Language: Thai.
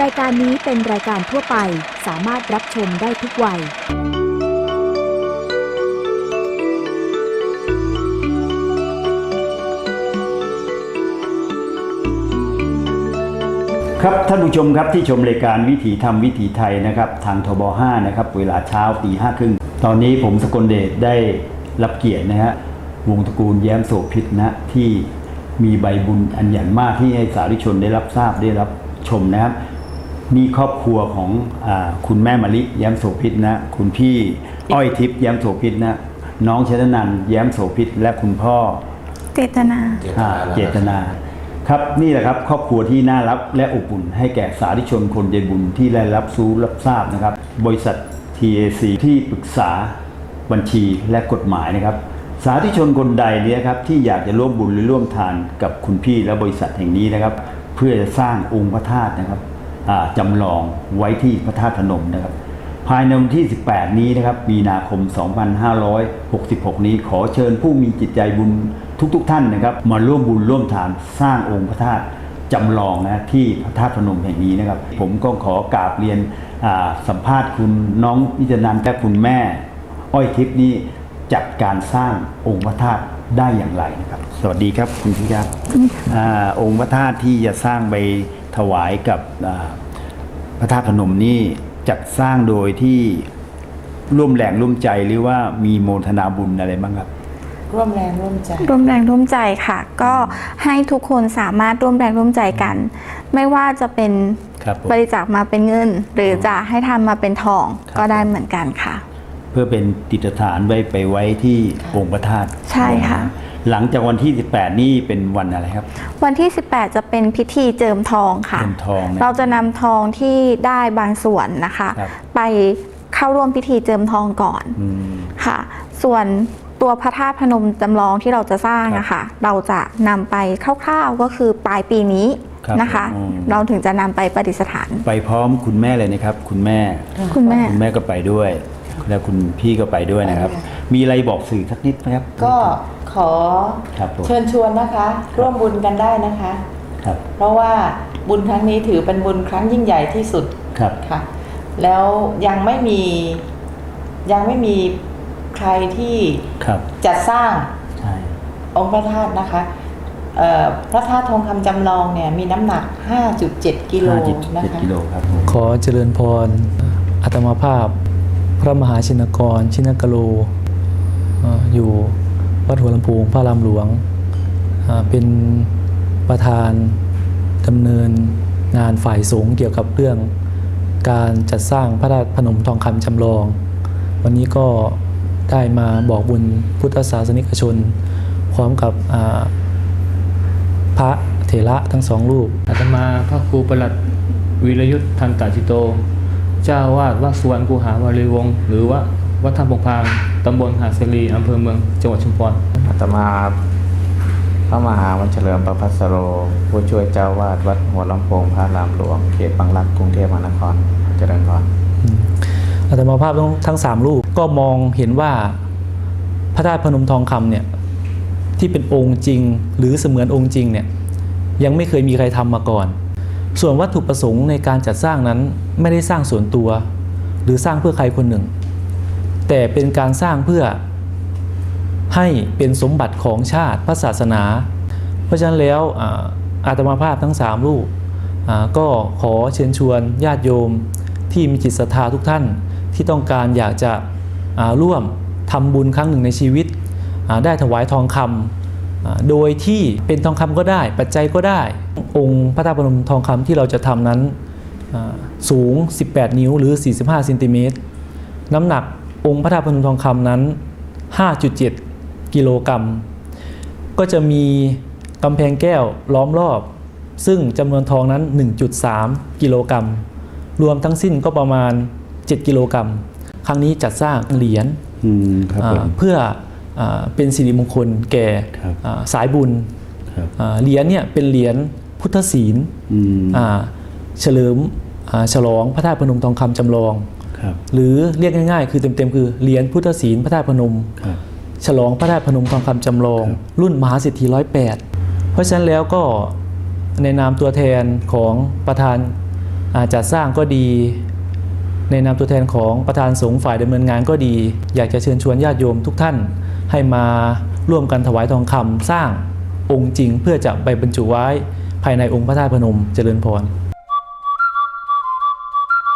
รายการนี้เป็นรายการทั่วไปสามารถรับชมได้ทุกวัย ครับท่านผู้ชมครับที่ชมรายการวิถีธรรมวิถีไทยนะครับทางทบ5นะครับเวลาเช้าตีห้าครึ่งตอนนี้ผมสกลเดชได้รับเกียรตินะฮะวงตระกูลแย้มโสภิตนะที่มีใบบุญอันใหญ่มากที่ให้สาธุชนได้รับทราบได้รับชมนะครับ นี่ครอบครัวของอาคุณแม่มะลิแย้มโสภิตนะ คุณพี่อ้อยทิพย์แย้มโสภิตนะ น้องชนนันท์แย้มโสภิตและคุณพ่อ เจตนาอ่าเจตนา ครับนี่แหละครับครอบครัวที่น่ารักและอบอุ่น ให้แก่สาธุชนคนใจบุญที่ได้รับรู้รับทราบนะครับ บริษัท TAC ที่ปรึกษาบัญชีและกฎหมายนะครับ สาธุชนคนใดเนี่ยครับที่อยากจะร่วมบุญหรือร่วมทานกับคุณพี่และบริษัทแห่งนี้นะครับ เพื่อจะสร้างองค์พระธาตุนะครับอ่า จำลองไว้ที่พระธาตุพนมนะครับ ภายในวันที่ 18 นี้นะครับ มีนาคม 2566 นี้ขอเชิญผู้มีจิตใจบุญทุกๆทท่านนะครับ มาร่วมบุญร่วมทานสร้างองค์พระธาตุจำลองนะที่พระธาตุพนมแห่งนี้นะครับ ผมก็ขอกราบเรียนอ่าสัมภาษณ์คุณน้องวิจนันท์และคุณแม่ อ้อยทิพย์นี่จัดการสร้างองค์พระธาตุได้อย่างไรนะครับ สวัสดีครับคุณพิครับอ่าองค์พระธาตุที่จะสร้างไป ถวายกับอ่าพระธาตุพนมนี่จัดสร้างโดยที่ร่วมแรงร่วมใจหรือว่ามีโมทนาบุญอะไรบ้างครับ ร่วมแรงร่วมใจ ร่วมแรงร่วมใจค่ะ ก็ให้ทุกคนสามารถร่วมแรงร่วมใจกัน ไม่ว่าจะเป็นครับผมบริจาคมาเป็นเงิน หรือจะให้ทำมาเป็นทองครับก็ได้เหมือนกันค่ะ เพื่อเป็นติดฐานไว้ไปไว้ที่องค์พระธาตุใช่ค่ะ หลังจากวันที่ 18 นี่เป็นวันอะไรครับ วันที่ 18 จะเป็นพิธีเจิมทองค่ะ เจิมทองนะ เราจะนำทองที่ได้บางส่วนนะคะ ครับ ไปเข้าร่วมพิธีเจิมทองก่อนอืม ค่ะ ส่วนตัวพระธาตุพนมจำลองที่เราจะสร้างครับอะค่ะ เราจะนำไปคร่าวๆก็คือปลายปีนี้ครับนะคะ อืม เราถึงจะนำไปประดิษฐาน ไปพร้อมคุณแม่เลยนะครับ คุณแม่ คุณแม่ คุณแม่ก็ไปด้วย แล้วคุณพี่ก็ไปด้วยนะครับไปค่ะมีอะไรบอกสื่อสักนิดไหมครับ ก็ขอครับผม เชิญชวนนะคะ ร่วมบุญกันได้นะคะ ครับเพราะว่าบุญครั้งนี้ถือเป็นบุญครั้งยิ่งใหญ่ที่สุดครับ ค่ะ แล้วยังไม่มียังไม่มีใครที่ครับจะสร้างใช่องค์พระธาตุนะคะเอ่อพระธาตุทองคำจำลองเนี่ยมีน้ำหนัก 5.7 กิโลห้าจุดนะเจ็ดคะ กิโลครับผม ขอเจริญพรอัตมาภาพ พระมหาชินกร ชินกโลอยู่วัดหัวลำโพงพระรามหลวง เป็นประธานดำเนินงานฝ่ายสงฆ์เกี่ยวกับเรื่องการจัดสร้างพระธาตุพนมทองคำจำลอง วันนี้ก็ได้มาบอกบุญพุทธศาสนิกชน พร้อมกับพระเถระทั้งสองรูปอาตมาพระครูประหลัดวีรยุทธทันตาจิโต เจ้าวาดวัดสุวรรณคูหาวารีวงศ์หรือว่าวัดท่าพงพางตำบลหาดเสรีอำเภอเมืองจังหวัดชุมพรอาตมาพระมหาวันเฉลิมประพัสโร ผู้ช่วยเจ้าวาดวัดหัวลำโพงพระรามหลวงเขตบางรักกรุงเทพมหานครเจริญพรอาตมาภาพทั้งทั้งสามรูปก็มองเห็นว่าพระธาตุพนมทองคำเนี่ยที่เป็นองค์จริงหรือเสมือนองค์จริงเนี่ยยังไม่เคยมีใครทำมาก่อน ส่วนวัตถุประสงค์ในการจัดสร้างนั้นไม่ได้สร้างส่วนตัว หรือสร้างเพื่อใครคนหนึ่ง แต่เป็นการสร้างเพื่อให้เป็นสมบัติของชาติพระศาสนา เพราะฉะนั้นแล้วอาตมาภาพทั้งสามรูปก็ขอเชิญชวนญาติโยมที่มีจิตศรัทธาทุกท่านที่ต้องการอยากจะร่วมทำบุญครั้งหนึ่งในชีวิตได้ถวายทองคำอ่า โดยที่เป็นทองคำก็ได้ ปัจจัยก็ได้ องค์พระธาตุพนมทองคำที่เราจะทำนั้นอ่าสูง 18 นิ้วหรือ 45เซนติเมตรน้ำหนักองค์พระธาตุพนมทองคำนั้น 5.7 กิโลกรัม ก็จะมีกำแพงแก้วล้อมรอบ ซึ่งจำนวนทองนั้น 1.3 กิโลกรัม รวมทั้งสิ้นก็ประมาณ 7 กิโลกรัม ครั้งนี้จัดสร้างเหรียญอืมครับผมอ่าเพื่ออา เป็นสิริมงคลแก่ครับอ่าสายบุญครับอ่าเหรียญเนี่ยเป็นเหรียญพุทธศีลอืมอ่าเฉลิมอ่าฉลองพระธาตุพนมทองคำจำลองครับหรือเรียกง่ายๆ คือเต็มๆ คือเหรียญพุทธศีลพระธาตุพนมครับฉลองพระธาตุพนมทองคำจำลองครับรุ่นมหาเศรษฐีร้อยแปดเพราะฉะนั้นแล้วก็ในนามตัวแทนของประธานอาจจะสร้างก็ดี ในนามตัวแทนของประธานสงฆ์ฝ่ายดำเนินงานก็ดี อยากจะเชิญชวนญาติโยมทุกท่าน ให้มาร่วมกันถวายทองคำสร้างองค์จริงเพื่อจะไปบรรจุไว้ภายในองค์พระธาตุพนมเจริญพร